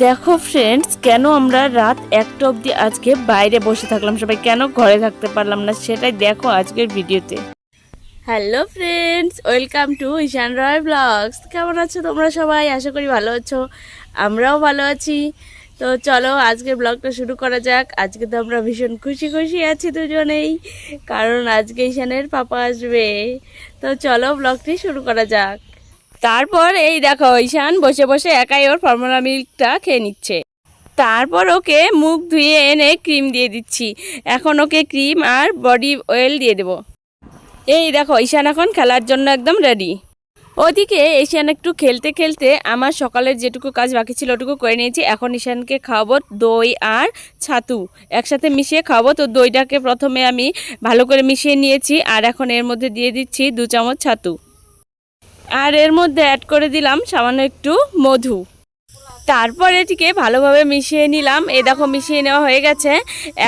দেখো ফ্রেন্ডস কেন আমরা রাত একটা অবধি আজকে বাইরে বসে থাকলাম? সবাই কেন ঘরে থাকতে পারলাম না সেটাই দেখো আজকের ভিডিওতে। Hello friends welcome to Ishan Roy vlogs কেমন আছো তোমরা সবাই? আশা করি ভালো আছো। আমরাও ভালো আছি। তো চলো আজকের ব্লগটা শুরু করা যাক। আজকে তো আমরা ভীষণ খুশি খুশি আছি দুজনেই, কারণ আজকে ঈশানের পাপা আসবে। তো চলো ব্লগটি শুরু করা যাক। তারপর এই দেখো, ঈশান বসে বসে একাই ওর ফর্মুলা মিল্কটা খেয়ে নিচ্ছে। তারপর ওকে মুখ ধুয়ে এনে ক্রিম দিয়ে দিচ্ছি। এখন ওকে ক্রিম আর বডি অয়েল দিয়ে দেবো। এই দেখো, ঈশান এখন খেলার জন্য একদম রেডি ওদিকে ঈশান একটু খেলতে খেলতে আমার সকালের যেটুকু কাজ বাকি ছিল ওটুকু করে নিয়েছি। এখন ঈশানকে খাওয়াবো দই আর ছাতু। একসাথে মিশিয়ে খাওয়াবো। তো দইটাকে প্রথমে আমি ভালো করে মিশিয়ে নিয়েছি আর এখন এর মধ্যে দিয়ে দিচ্ছি দু চামচ ছাতু। আর এর মধ্যে অ্যাড করে দিলাম সামান্য একটু মধু। তারপর এটিকে ভালোভাবে মিশিয়ে নিলাম। এই দেখো মিশিয়ে নেওয়া হয়ে গেছে।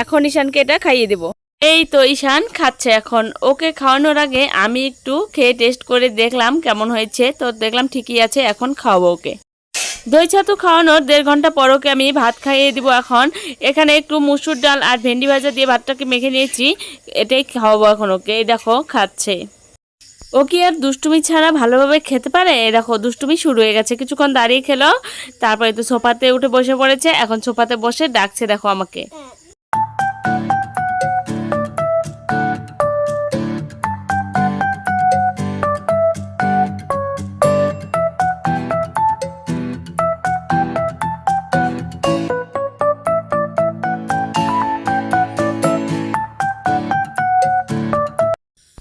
এখন ঈশানকে এটা খাইয়ে দেব। এই তো ঈশান খাচ্ছে এখন। ওকে খাওয়ানোর আগে আমি একটু খেয়ে টেস্ট করে দেখলাম কেমন হয়েছে। তো দেখলাম ঠিকই আছে, এখন খাওয়াবো ওকে। দই ছাতু খাওয়ানোর দেড় ঘণ্টা পর ওকে আমি ভাত খাইয়ে দিব এখন। এখানে একটু মুসুর ডাল আর ভেন্ডি ভাজা দিয়ে ভাতটাকে মেখে নিয়েছি। এটাই খাওয়াবো এখন ওকে। দেখো, খাচ্ছে। ও কি আর দুষ্টুমি ছাড়া ভালোভাবে খেতে পারে? দেখো, দুষ্টুমি শুরু হয়ে গেছে। কিছুক্ষণ দাঁড়িয়ে খেলো, তারপরে তো সোফাতে উঠে বসে পড়েছে। এখন সোফাতে বসে ডাকছে, দেখো আমাকে।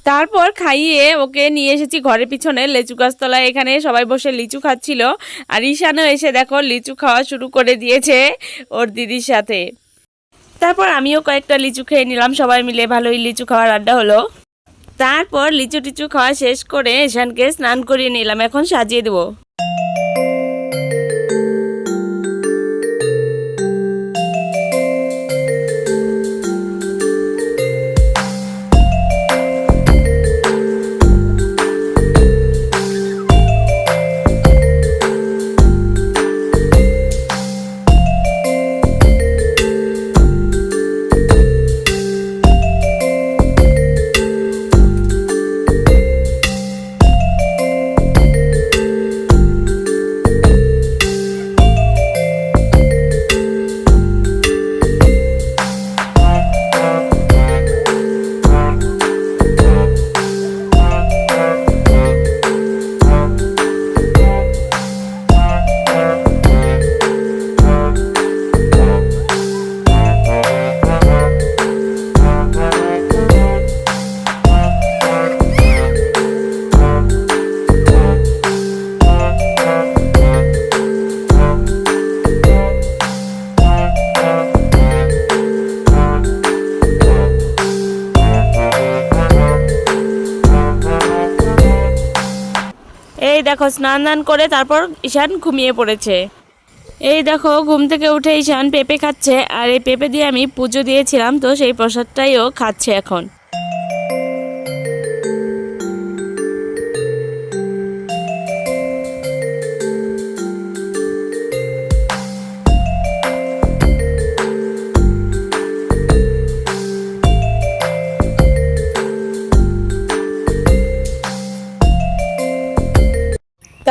তারপর খাইয়ে ওকে নিয়ে এসেছি ঘরের পিছনে, লিচু গাছতলায়। এখানে সবাই বসে লিচু খাচ্ছিল। আর ঈশানও এসে দেখো লিচু খাওয়া শুরু করে দিয়েছে ওর দিদির সাথে। তারপর আমিও কয়েকটা লিচু খেয়ে নিলাম, সবাই মিলে ভালোই লিচু খাওয়ার আড্ডা হলো। তারপর লিচু টিচু খাওয়া শেষ করে ঈশানকে স্নান করিয়ে নিলাম, এখন সাজিয়ে দেবো। দেখো, স্নান দান করে তারপর ঈশান ঘুমিয়ে পড়েছে। এই দেখো, ঘুম থেকে উঠে ঈশান পেঁপে খাচ্ছে। আর এই পেঁপে দিয়ে আমি পুজো দিয়েছিলাম, তো সেই প্রসাদটাইও খাচ্ছে এখন।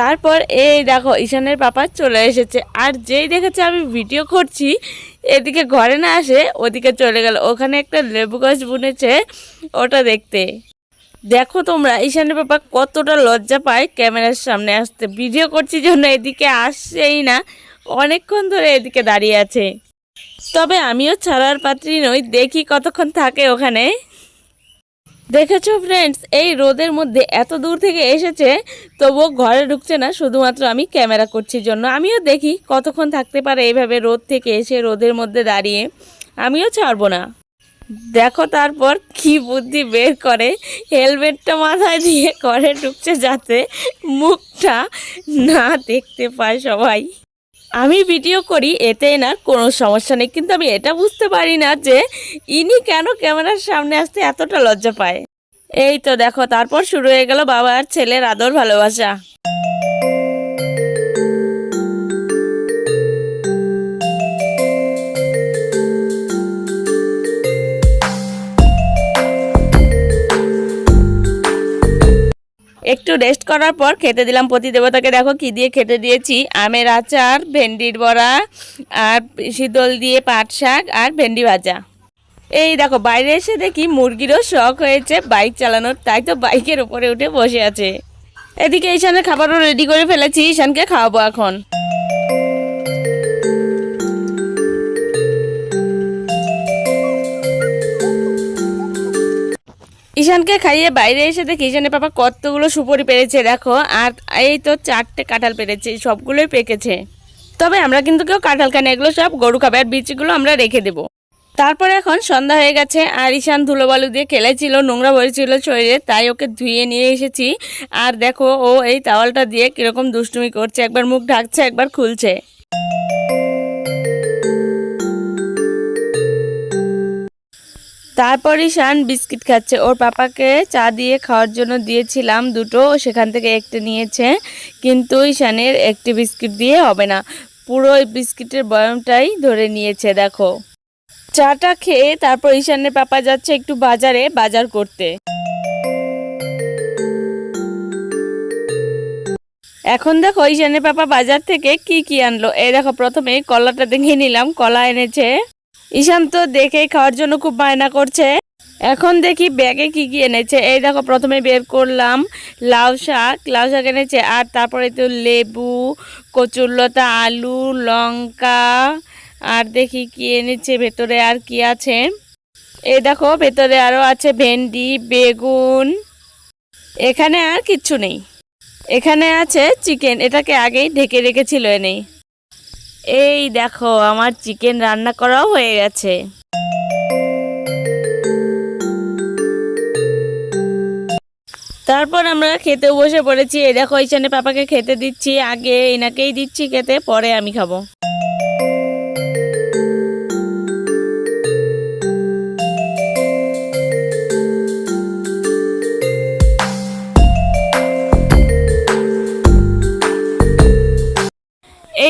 তারপর এই দেখো ঈশানের পাপা চলে এসেছে। আর যেই দেখেছে আমি ভিডিও করছি, এদিকে ঘরে না আসে, ওদিকে চলে গেল। ওখানে একটা লেবু গাছ বুনেছে ওটা দেখতে। দেখো তোমরা, ঈশানের পাপা কতটা লজ্জা পায় ক্যামেরার সামনে আসতে। ভিডিও করছি জন্য এদিকে আসছেই না, অনেকক্ষণ ধরে এদিকে দাঁড়িয়ে আছে। তবে আমিও ছাড়ার পাত্রী নই, দেখি কতক্ষণ থাকে ওখানে। দেখেছ ফ্রেন্ডস এই রোদের মধ্যে এত দূর থেকে এসেছে, তবুও ঘরে ঢুকছে না, শুধুমাত্র আমি ক্যামেরা করছি জন্য। আমিও দেখি কতক্ষণ থাকতে পারে এইভাবে রোদ থেকে এসে রোদের মধ্যে দাঁড়িয়ে। আমিও ছাড়বো না। দেখো তারপর কি বুদ্ধি বের করে। হেলমেটটা মাথায় দিয়ে ঘরে ঢুকছে যাতে মুখটা না দেখতে পায় সবাই। আমি ভিডিও করি এতে না কোনো সমস্যা নেই। কিন্তু আমি এটা বুঝতে পারি না যে ইনি কেন ক্যামেরার সামনে আসতে এতটা লজ্জা পায়। এই তো দেখো, তারপর শুরু হয়ে গেল বাবা আর ছেলের আদর ভালোবাসা। রেস্ট করার পর খেতে দিলাম প্রতিদেবতাকে দেখো কি দিয়ে খেতে দিয়েছি। আমের আচার, ভেন্ডির বড়া, আর শীতল দিয়ে পাট শাক, আর ভেন্ডি ভাজা। এই দেখো, বাইরে এসে দেখি মুরগিরও শখ হয়েছে বাইক চালানোর, তাই তো বাইকের উপরে উঠে বসে আছে। এদিকে ঈশানের খাবারও রেডি করে ফেলেছি, ঈশানকে খাওয়াবো এখন। ঈশানকে খাইয়ে বাইরে এসে দেখি ঈশানের পাপা কতগুলো সুপরি পেরেছে, দেখো। আর এই তো চারটে কাঁঠাল পেরেছে, সবগুলোই পেকেছে। তবে আমরা কিন্তু কেউ কাঁঠাল খাই এগুলো সব গরু খাবে আর বিচিগুলো আমরা রেখে দেবো। তারপরে এখন সন্ধ্যা হয়ে গেছে, আর ঈশান ধুলোবালু দিয়ে খেলেছিল, নোংরা ভরেছিল শরীরে, তাই ওকে ধুয়ে নিয়ে এসেছি। আর দেখো, ও এই তাওয়ালটা দিয়ে কীরকম দুষ্টুমি করছে, একবার মুখ ঢাকছে, একবার খুলছে। তারপর শান বিস্কিট খাচ্ছে। ওর পাপাকে চা দিয়ে খাওয়ার জন্য দিয়েছিলাম দুটো সেখান থেকে একটা নিয়েছে। কিন্তু ঈশানের একটি বিস্কিট দিয়ে হবে না। পুরো বিস্কিটের বয়মটাই ধরে নিয়েছে, দেখো। চাটা খেয়ে তারপর ঈশানের পাপা যাচ্ছে একটু বাজারে, বাজার করতে। এখন দেখো ঈশানের পাপা বাজার থেকে কি কি আনলো। এই দেখো, প্রথমে কলাটা দেখে নিলাম। কলা এনেছে। ঈশান তো দেখেই খাওয়ার জন্য খুব বায়না করছে। এখন দেখি ব্যাগে কি কি এনেছে। এই দেখো, প্রথমে বের করলাম লাউ শাক। লাউ শাক এনেছে, আর তারপরে তো লেবু কচুরলতা আলু, লঙ্কা, আর দেখি কি এনেছে, ভেতরে আর কি আছে। এই দেখো, ভেতরে আরও আছে ভেন্ডি, বেগুন। এখানে আর কিচ্ছু নেই। এখানে আছে চিকেন, এটাকে আগেই ঢেকে রেখেছিল এনেই এই দেখো, আমার চিকেন রান্না করাও হয়ে গেছে। তারপর আমরা খেতে বসে পড়েছি। এই দেখো এইখানে পাপাকে খেতে দিচ্ছি, আগে এনাকেই দিচ্ছি খেতে, পরে আমি খাব।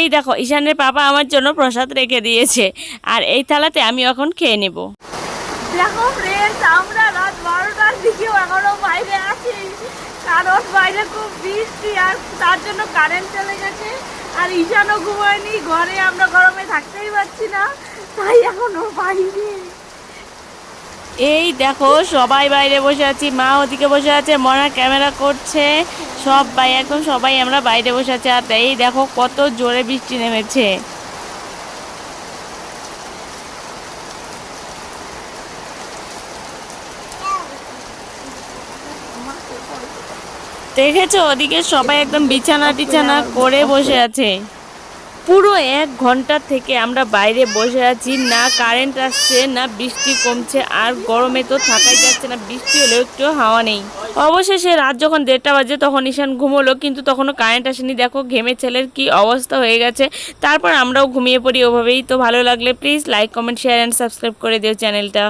এই দেখো, ঈশানের পাপা আমার জন্য প্রসাদ রেখে দিয়েছে। আর এই থালাতে আমি এখন খেয়ে নেব। দেখো ফ্রেন্ডস আমরা রাত বারোটার দিকে এখনও বাইরে আছি। কারণ বাইরে খুব বৃষ্টি আর তার জন্য কারেন্ট চলে গেছে। আর ঈশানও ঘুমায়নি, ঘরে আমরা গরমে থাকতেই পারছি না। তাই এখনও বাইরে। এই দেখো, সবাই বাইরে বসে আছি, মা ওদিকে বসে আছে মনা ক্যামেরা করছে, সব ভাই একদম সবাই আমরা বাইরে বসে আছি। আর এই দেখো, কত জোরে বৃষ্টি নেমেছে। দেখেছ? ওদিকে সবাই একদম বিছানা টিছানা করে বসে আছে। পুরো এক ঘণ্টা থেকে আমরা বাইরে বসে আছি। না কারেন্ট আসছে, না বৃষ্টি কমছে, আর গরমে তো থাকাই যাচ্ছে না। বৃষ্টি হলেও একটু হাওয়া নেই। অবশেষে রাত যখন দেড়টা বাজে, তখন ঈশান ঘুমোলো, কিন্তু তখনও কারেন্ট আসেনি। দেখো, ঘেমে ছেলের কি অবস্থা হয়ে গেছে। তারপর আমরাও ঘুমিয়ে পড়ি, ওভাবেই তো ভালো লাগলে please like comment share and subscribe করে দিও চ্যানেলটা